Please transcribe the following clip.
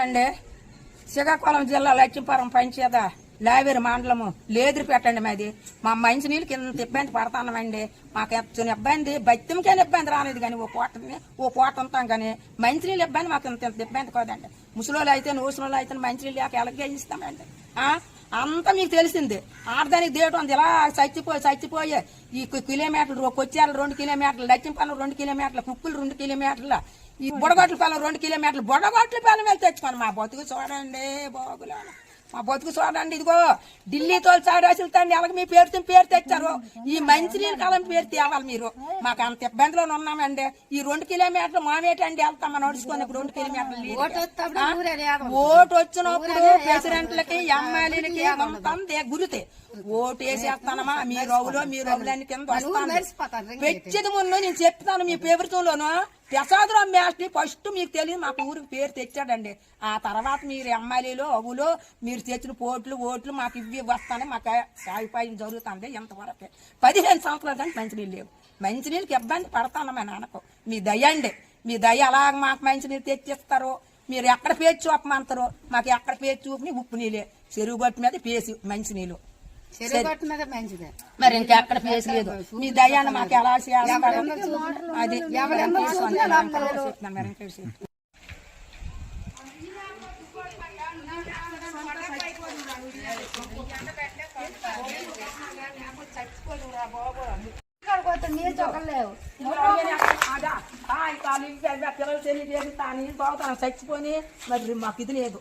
అండి. శ్రీకాకుళం జిల్లా లక్ష్మీపురం పంచేత లావేరు మండలము లేదురు పెట్టండి మాది. మా మంచి నీళ్ళు కింద ఇబ్బంది పడతామండి మాకు చిన్న ఇబ్బంది బత్యంకైనా ఇబ్బంది రాలేదు కానీ ఓ పూటని ఓ పూట ఉంటాం కానీ మంచి నీళ్ళు ఇబ్బంది మాకు ఇంత ఇంత ఇబ్బంది కాదండి. ముసలోళ్ళు అయితే నూసలోళ్ళు అయితే మంచి నీళ్ళు లేక ఎలాగే ఇస్తామండి అంతా మీకు తెలిసింది. ఆడదానికి దేవటం ఉంది. ఇలా చచ్చిపోయి చచ్చిపోయి ఈ కిలోమీటర్లు కొచ్చారు రెండు కిలోమీటర్లు లక్ష్మీపల్లం రెండు కిలోమీటర్లు కుక్కులు రెండు కిలోమీటర్లు ఈ బుడగొట్ల పిల్లలు రెండు కిలోమీటర్లు. బుడగొట్ల పిల్లలు వెళ్ళి తెచ్చుకోండి మా బతుకు చూడండి బాగులే మా బతుకు చూడండి. ఇదిగో ఢిల్లీతో చాడాసులు తండి అలాగే మీ పేరుతో పేరు తెచ్చారు? ఈ మంచినీళ్ళ కాలం పేరు తేవాలి మీరు. మాకు అంత ఇబ్బందిలో ఉన్నామండి. ఈ రెండు కిలోమీటర్లు మావేటండి వెళ్తాం నడుచుకొని ఇప్పుడు రెండు కిలోమీటర్లు? ఓటు వచ్చినప్పుడు ప్రెసిడెంట్లకి ఎమ్మెల్యేలకి అంతే గురితే. ఓటు వేసేస్తానమ్మా. మీ రౌలో మీ రౌలని కింద వస్తాను. పెచ్చది ముందు నేను చెప్తాను మీ ప్రభుత్వంలోను ప్రసాదరావు మేస్ట్ని ఫస్ట్ మీకు తెలియదు మాకు ఊరికి పేరు తెచ్చాడండి. ఆ తర్వాత మీరు ఎమ్మెల్యేలు అవులో మీరు తెచ్చిన పోట్లు ఓట్లు మాకు ఇవి వస్తానే మాకు సాగిపోయి జరుగుతుంది ఎంతవరకు పదిహేను సంవత్సరాలు కానీ మంచినీళ్ళు లేవు. మంచినీళ్ళకి ఇబ్బంది పడతాను మా నాన్నకు. మీ దయ అండి. మీ దయ అలాగ మాకు మంచినీళ్ళు తెచ్చిస్తారు? మీరు ఎక్కడ పేరు చూపమంటారు? మాకు ఎక్కడ పేరు చూపని ఉప్పు నీళ్ళే. చెరువు గట్టు మీద పేసి మంచినీళ్ళు. మరి ఇంకెక్కడ ప్లేస్ లేదు. మీ దయాన్ని మాకు ఎలా చేస్తారు అది చచ్చిపోని మరి మాకు ఇది లేదు.